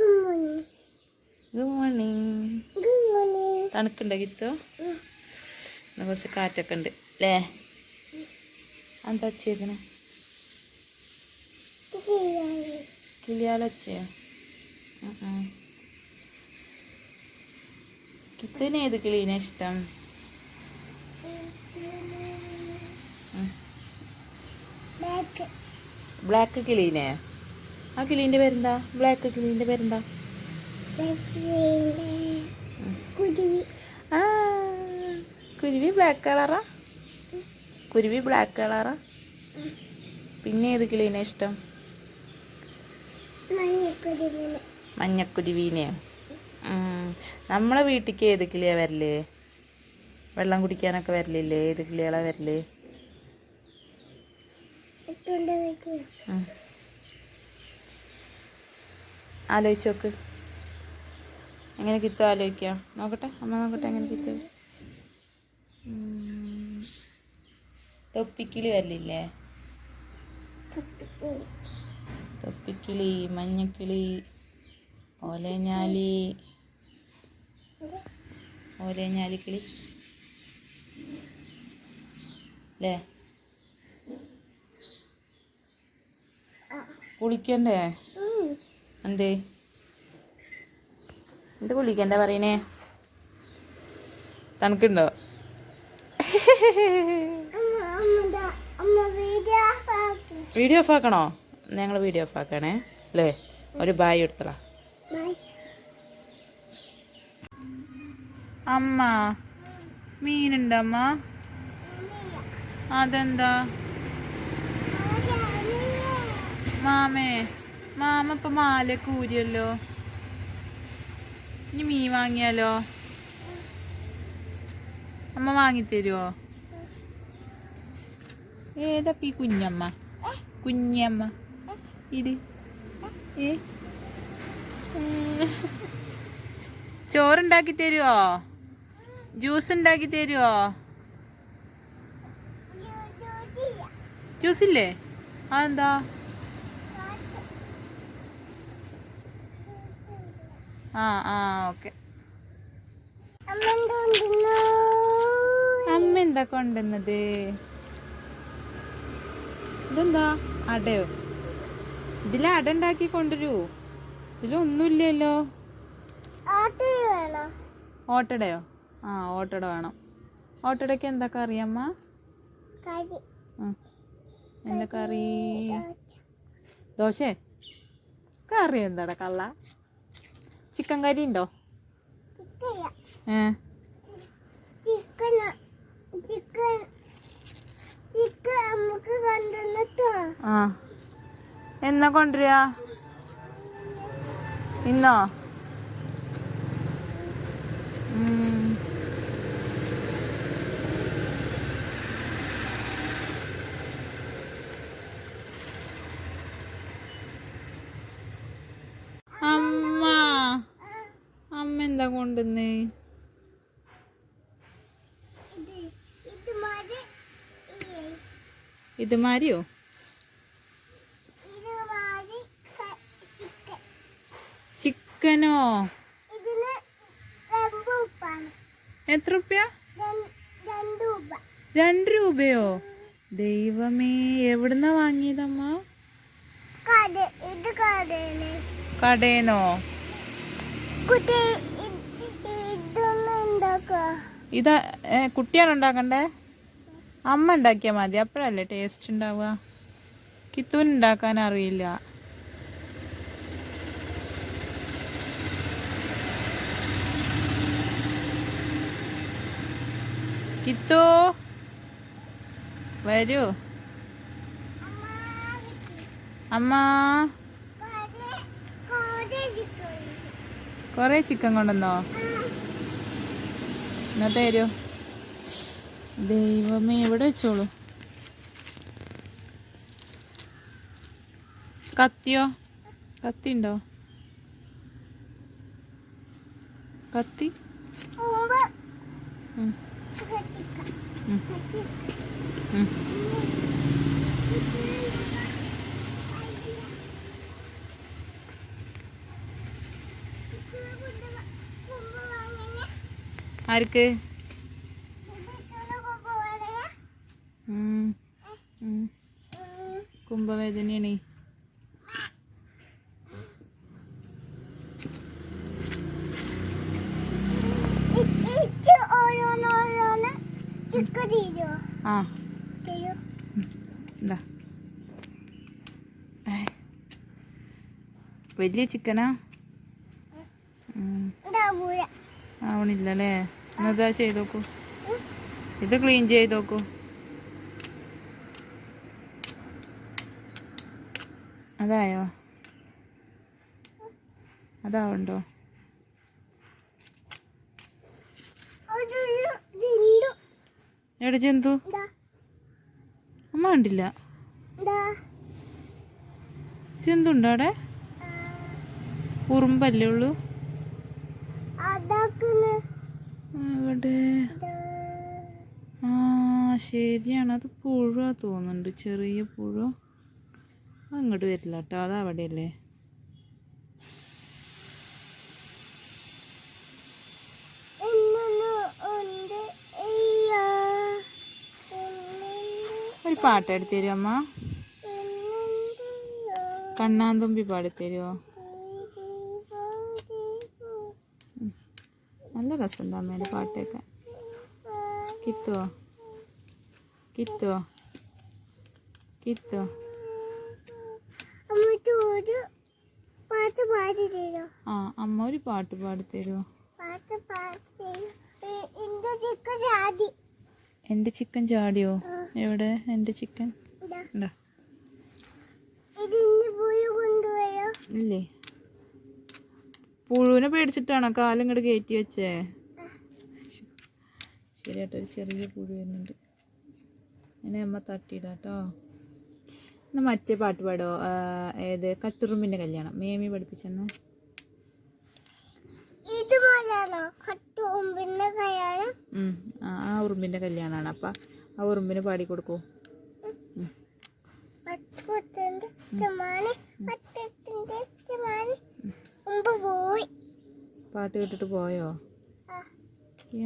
Good morning തണുക്കുണ്ടോ കിത്തോ? എന്നാ കുറച്ച് കാറ്റൊക്കെ ഉണ്ട് അല്ലേ എന്താ വച്ചേക്കണേ കിളിയാലൊച്ചയോ കിത്തിന് ഏത് കിളീനെ ഇഷ്ടം? ബ്ലാക്ക് കിളീനെ? ആ കിളീന്റെ പേരെന്താ? ബ്ലാക്ക് കിളീന്റെ പേരെന്താ? ആ കുരുവി ബ്ലാക്ക് കളറാ കുരുവി ബ്ലാക്ക് കളറാ പിന്നെ ഏത് കിളീനെ ഇഷ്ടം? മഞ്ഞക്കുരുവീനെ. നമ്മളെ വീട്ടിലേക്ക് ഏത് കിളിയാ വരൽ? വെള്ളം കുടിക്കാനൊക്കെ വരലില്ലേ? ഏത് കിളികളാ വരൽ? ഉം. ആലോചിച്ച് നോക്ക്. എങ്ങനെ കിത്തോ ആലോചിക്കാം. നോക്കട്ടെ അമ്മ നോക്കട്ടെ എങ്ങനെ കിത്തോ. തൊപ്പിക്കിളി വരലില്ലേ? തൊപ്പിക്കിളി. മഞ്ഞക്കിളി ഓലഞ്ഞാലി. ഓലഞ്ഞാലി കിളി അല്ലേ കുളിക്കണ്ടേ? എന്തേ? എന്ത് പുള്ളിക്ക് എന്താ പറയണേ? തണുക്കുണ്ടോ? വീഡിയോ ഓഫ് ആക്കണോ? ഞങ്ങൾ വീഡിയോ ഓഫ് ആക്കണേ അല്ലേ? ഒരു ബായ് എടുത്തടാ അമ്മ മീനുണ്ടമ്മ അതെന്താ? മാമേ മാമ ഇപ്പൊ മാല കൂരിയല്ലോ ഇനി മീൻ വാങ്ങിയാലോ? അമ്മ വാങ്ങിത്തരുവോ? ഏതപ്പ ഈ കുഞ്ഞമ്മ? കുഞ്ഞമ്മ. ഇത് ഏ? ചോറുണ്ടാക്കി തരുവോ? ജ്യൂസ് ഉണ്ടാക്കി തരുവോ? ജ്യൂസില്ലേ? അതെന്താ? ആ ആ ഓക്കെ. അമ്മ എന്താ കൊണ്ടുവന്നത്? ഇതെന്താ? അടയോ? ഇതിൽ അട ഉണ്ടാക്കി കൊണ്ടുവരൂ. ഇതിലൊന്നുമില്ലല്ലോ ഓട്ടടയോ? ആ ഓട്ടട വേണം. ഓട്ടടയ്ക്ക് എന്താ കറി അമ്മ. എന്താ കറി? ദോശ? കറി എന്താടാ കള്ള? ചിക്കൻ കറി ഉണ്ടോ? ആ. എന്നാ കൊണ്ടുവരിക ഇന്നോ ഉം. അമ്മ അമ്മ എന്താ പിന്നെ ഇത് മാരിയോ? ചിക്കനോ? എത്ര രൂപ രണ്ട് ഉപ്പ രണ്ട് രൂപയോ? ദൈവമേ എവിടുന്നാ വാങ്ങിയതമ്മ? കടേന്നോ? ഇതാ കുട്ടിയാണ് ഉണ്ടാക്കണ്ടേ? അമ്മ ഉണ്ടാക്കിയാൽ മതി. അപ്പോഴല്ലേ ടേസ്റ്റ് ഉണ്ടാവുക. കിത്തൂന് ഉണ്ടാക്കാൻ അറിയില്ല. കിത്തു വരൂ. അമ്മ. കൊറേ ചിക്കൻ കൊണ്ടുവന്നോ? എന്നാ തരോ. ദൈവമേ ഇവിടെ വെച്ചോളൂ? കത്തിയോ? കത്തി? ഉണ്ടോ കത്തി ഉം, ആർക്ക്. കുംഭവേദനയാണ്. ആ. എന്താ വലിയ ചിക്കനാ ആവണില്ലല്ലേ? എന്നതാ ചെയ്ത് നോക്കൂ. ഇത് ക്ലീൻ ചെയ്ത് നോക്കൂ. അതായോ? അതാവുണ്ടോ? എവിടെ ജന്തു അമ്മ കണ്ടില്ല. ദാ. ജന്തു ഉണ്ടോ അവിടെ ഉറുമ്പല്ലേ ഉള്ളൂ? അതാക്കുന്നു ആ, ശരിയാണ്. അത് പുഴ തോന്നുന്നുണ്ട്. ചെറിയ പുഴ. അങ്ങോട്ട് വരില്ല കേട്ടോ. അത് അവിടെയല്ലേ? ഒരു പാട്ട് അമ്മ? കണ്ണാന്തുമ്പി പാടിത്തരുമോ നല്ല രസമുണ്ട് അമ്മേന്റെ പാട്ടൊക്കെ. കിത്തോ? കിത്തോ? കിത്തോ? ആ അമ്മ ഒരു പാട്ട് പാടിത്തരുമോ എന്റെ ചിക്കൻ ചാടി. എന്റെ ചിക്കൻ ചാടിയോ? എവിടെ? എന്റെ ചിക്കൻ? ഇല്ലേ? പുഴുവിനെ പേടിച്ചിട്ടാണോ കാലും ഇങ്ങോട്ട് കയറ്റി വെച്ചേ? ശരിയാട്ടോ ഒരു ചെറിയ പുഴു വരുന്നുണ്ട്. എന്നെ അമ്മ തട്ടിയിടാട്ടോ. എന്നാ മറ്റേ പാട്ട് പാടോ? ഏത്? കട്ടുറുമ്പിന്റെ കല്യാണം. മേമി പഠിപ്പിച്ചെന്ന്. ആ ഉറുമ്പിന്റെ കല്യാണമാണ്. അപ്പം ആ ഉറുമ്പിന് പാടി കൊടുക്കൂ. പാട്ട് കേട്ടിട്ട് പോയോ?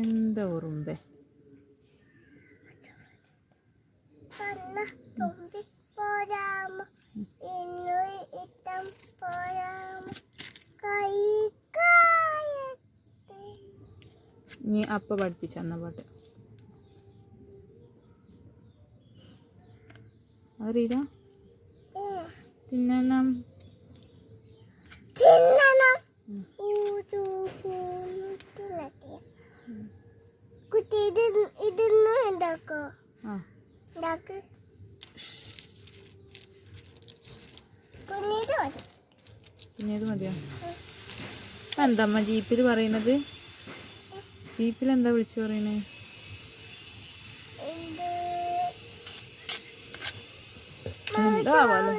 എന്താ ഉറുമ്പേ? നീ അപ്പ പഠിപ്പിച്ച അന്ന പാട്ട്. അറിയില്ല തിന്നണം. തിന്നണം. കുട്ടി ഇത് ഇതൊന്നും ഉണ്ടാക്കോ ഉണ്ടാക്ക് മതിയോ? എന്തമ്മ ജീപ്പിൽ പറയുന്നത്? ജീപ്പിൽ എന്താ വിളിച്ചു പറയണേ ഇത് എന്താ പോലെ